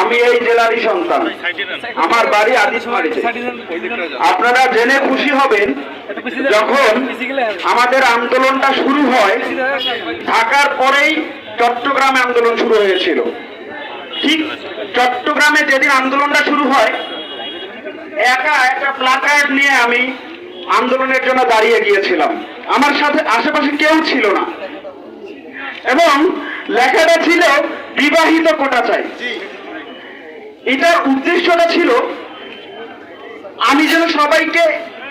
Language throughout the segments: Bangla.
আমি এই জেলারই সন্তান। আমার বাড়ি আদিসমারিতে আপনারা জেনে খুশি হবেন যখন আমাদের আন্দোলনটা শুরু হয় ঢাকার পরেই চট্টগ্রামে আন্দোলন শুরু হয়েছিল। ঠিক চট্টগ্রামে যেদিন আন্দোলনটা শুরু হয় একা একটা প্লাকার্ড নিয়ে আমি আন্দোলনের জন্য দাঁড়িয়ে গিয়েছিলাম। আমার সাথে আশেপাশে কেউ ছিল না। এবং লেখাটা ছিল বিবাহিত কোটা চাই। এটার উদ্দেশ্যটা ছিল আমি যেন সবাইকে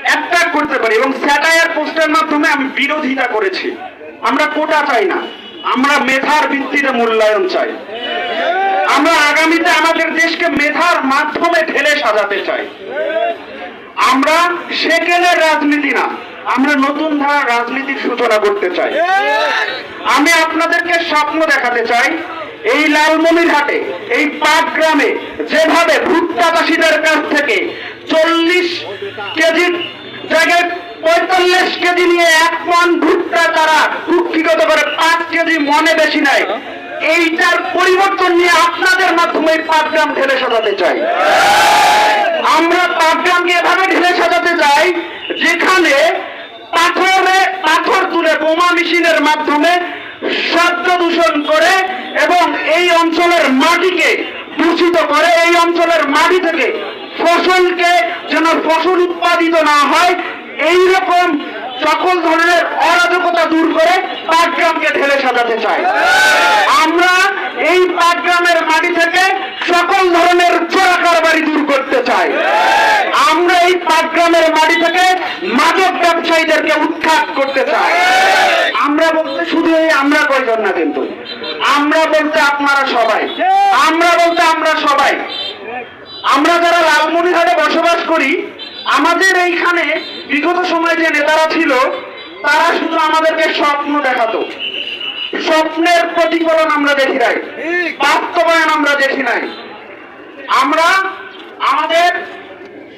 অ্যাট্রাক্ট করতে পারি এবং স্যাটায়ার পোস্টের মাধ্যমে আমি বিরোধিতা করেছি। আমরা কোটা চাই না আমরা মেধার ভিত্তিতে মূল্যায়ন চাই। আমরা আগামীতে আমাদের দেশকে মেধার মাধ্যমে ঢেলে সাজাতে চাই। আমরা সেকেলের রাজনীতি না আমরা নতুন ধারার রাজনীতির সূচনা করতে চাই। আমি আপনাদেরকে স্বপ্ন দেখাতে চাই এই লালমনিরহাটে এই পাট গ্রামে যেভাবে ভুট্টা চাষিদের কাছ থেকে চল্লিশ কেজির জায়গায় পঁয়তাল্লিশ কেজি নিয়ে এক মন ভুট্টা তারা কুক্ষিগত করে পাঁচ কেজি মনে বেশি নেয়, এইটার পরিবর্তন নিয়ে আপনাদের মাধ্যমে এই পাট গ্রাম ঢেলে সাজাতে চাই। আমরা পাটগ্রামকে এভাবে ঢেলে সাজাতে চাই, যেখানে পাথরে, পাথর তুলে বোমা মেশিনের মাধ্যমে শব্দ দূষণ করে এবং এই অঞ্চলের মাটিকে দূষিত করে, এই অঞ্চলের মাটি থেকে ফসলকে যেন ফসল উৎপাদিত না হয় এই রকম সকল ধরনের অরাজকতা দূর করে পাটগ্রামকে ঢেলে সাজাতে চাই আমরা এই পাটগ্রামের মাটি থেকে সকল ধরনের চোরা কারবারি দূর করতে চাই। আমরা এই পাটগ্রামের মাটি থেকে মাদক ব্যবসায়ীদেরকে উৎখাত করতে চাই। আমরা বলতে শুধু এই, আমরা কয়জন না কিন্তু? আমরা বলতে আপনারা সবাই। আমরা বলতে আমরা সবাই। আমরা যারা লালমনিরহাটে বসবাস করি, আমাদের এইখানে বিগত সময়ে যে নেতারা ছিল, তারা শুধু আমাদেরকে স্বপ্ন দেখাতো। স্বপ্নের প্রতিফলন আমরা দেখি নাই, বাস্তবায়ন আমরা দেখি নাই। আমরা আমাদের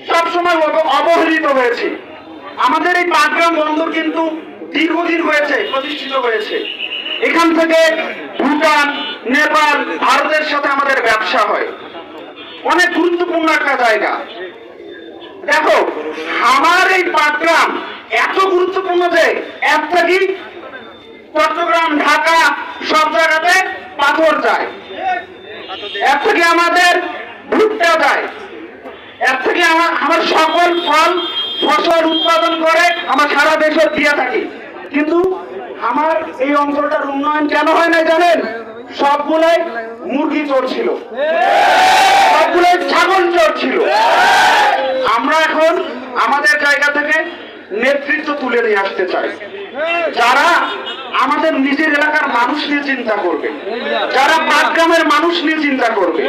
সবসময় অব- অবহেলিত হয়েছি। আমাদের এই পাটগ্রাম বন্দর কিন্তু দীর্ঘদিন হয়েছে, প্রতিষ্ঠিত হয়েছে। এখান থেকে ভুটান, নেপাল, ভারতের সাথে আমাদের ব্যবসা হয়। অনেক গুরুত্বপূর্ণ একটা জায়গা। দেখো, আমার এই পাটগ্রাম এত গুরুত্বপূর্ণ যে এর থেকে চট্টগ্রাম, ঢাকা, সব জায়গাতে পাথর যায়। এর থেকে আমাদের ভুট্টা যায়। এর থেকে আমার আমার সকল ফল, ফসল উৎপাদন করে আমার সারা দেশে দিয়ে থাকি। কিন্তু আমার এই অঞ্চলটার উন্নয়ন কেন হয় না জানেন? সবগুলাই মুরগি চোর ছিল। সবগুলাই ছাগল চোর ছিল। আমরা এখন আমাদের জায়গা থেকে নেতৃত্ব তুলে নিয়ে আসতে চাই। যারা আমাদের নিজের এলাকার মানুষ নিয়ে চিন্তা করবে, যারা পাটগ্রামের মানুষ নিয়ে চিন্তা করবে,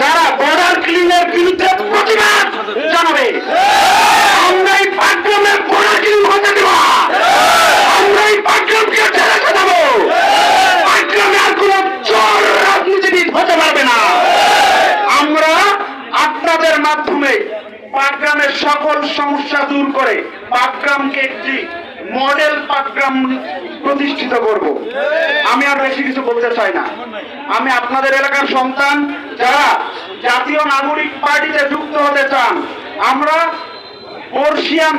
যারা বর্ডার ক্লিনের বিরুদ্ধে প্রতিবাদ জানাবে আমরা এই পাটগ্রামের বর্ডার ক্লিন হতে। আমরা সকল সমস্যা দূর করে পাটগ্রামকে একটি মডেল পাটগ্রাম প্রতিষ্ঠিত করব। আমি আর বেশি কিছু বলতে চাই না। আমি আপনাদের এলাকার সন্তান, যারা জাতীয় নাগরিক পার্টিতে যুক্ত হতে চান, আমরা বর্ষিয়ান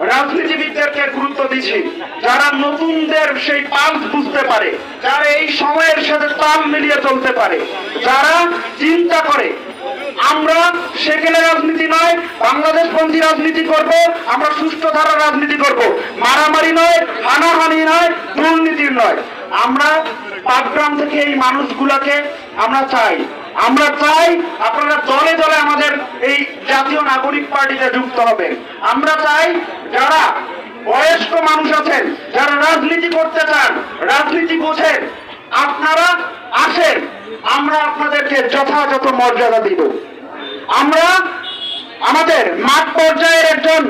রাজনীতিবিদদেরকে গুরুত্ব দিচ্ছি। যারা নতুনদের সেই পালস বুঝতে পারে, যারা এই সময়ের সাথে তাল মিলিয়ে চলতে পারে, যারা চিন্তা করে, আমরা সেখানে রাজনীতি নয় বাংলাদেশ পন্থী রাজনীতি করব, আমরা সুষ্ঠু ধারা রাজনীতি করব। মারামারি নয়, হানাহানি নয়, দুর্নীতির নয়। আমরা পাটগ্রাম থেকে এই মানুষগুলাকে আমরা চাই। আমরা চাই আপনারা দলে দলে আমাদের এই জাতীয় নাগরিক পার্টিতে যুক্ত হবেন। আমরা চাই যারা বয়স্ক মানুষ আছেন, যারা রাজনীতি করতে চান, রাজনীতি বোঝেন, আপনারা আসেন, আমরা আপনাদেরকে যথাযথ মর্যাদা দিব। আমরা আমাদের মাঠ পর্যায়ের একজন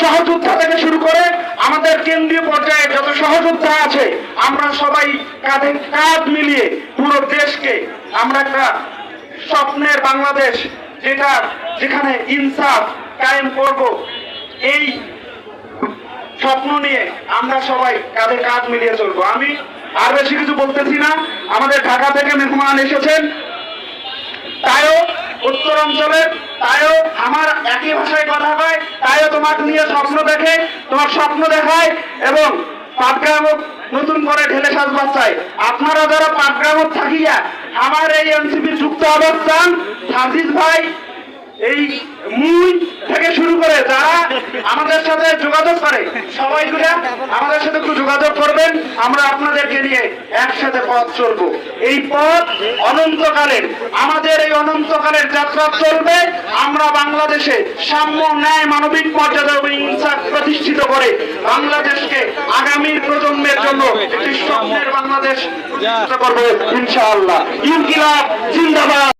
সহযোদ্ধা থেকে শুরু করে আমাদের কেন্দ্রীয় পর্যায়ে যত সহযোদ্ধা আছে, আমরা সবাই কাঁধে কাঁধ মিলিয়ে পুরো দেশকে আমরা একটা স্বপ্নের বাংলাদেশ যেটা যেখানে ইনসাফ কায়েম করব, এই স্বপ্ন নিয়ে আমরা সবাই কাঁধে কাঁধ মিলিয়ে চলবো। আমি আর বেশি কিছু বলতেছি না। আমাদের ঢাকা থেকে মেহমান এসেছেন। তাইও উত্তর অঞ্চলের, তাইও আমার একই ভাষায় কথা হয় তাইও তোমাকে নিয়ে স্বপ্ন দেখে, তোমার স্বপ্ন দেখায় এবং পাটগ্রামক নতুন করে ঢেলে সাজবার চাই আপনারা যারা পাটগ্রামত থাকিয়া আমার এই এনসিপি যুক্ত অবস্থান সাজিদ ভাই এই মুই থেকে শুরু করে যারা আমাদের সাথে যোগাযোগ করে, সবাই গুলা আমাদের সাথে একটু যোগাযোগ করবেন। আমরা আপনাদেরকে নিয়ে একসাথে পথ চলবো। এই পথ অনন্তকালের, আমাদের এই অনন্তকালের যাত্রা চলবে। আমরা বাংলাদেশে সাম্য ন্যায় মানবিক মর্যাদা এবং ইনসাফ প্রতিষ্ঠিত করে বাংলাদেশকে আগামীর প্রজন্মের জন্য একটি স্বপ্নের বাংলাদেশ করব ইনশাআল্লাহ। ইনকিলাব জিন্দাবাদ।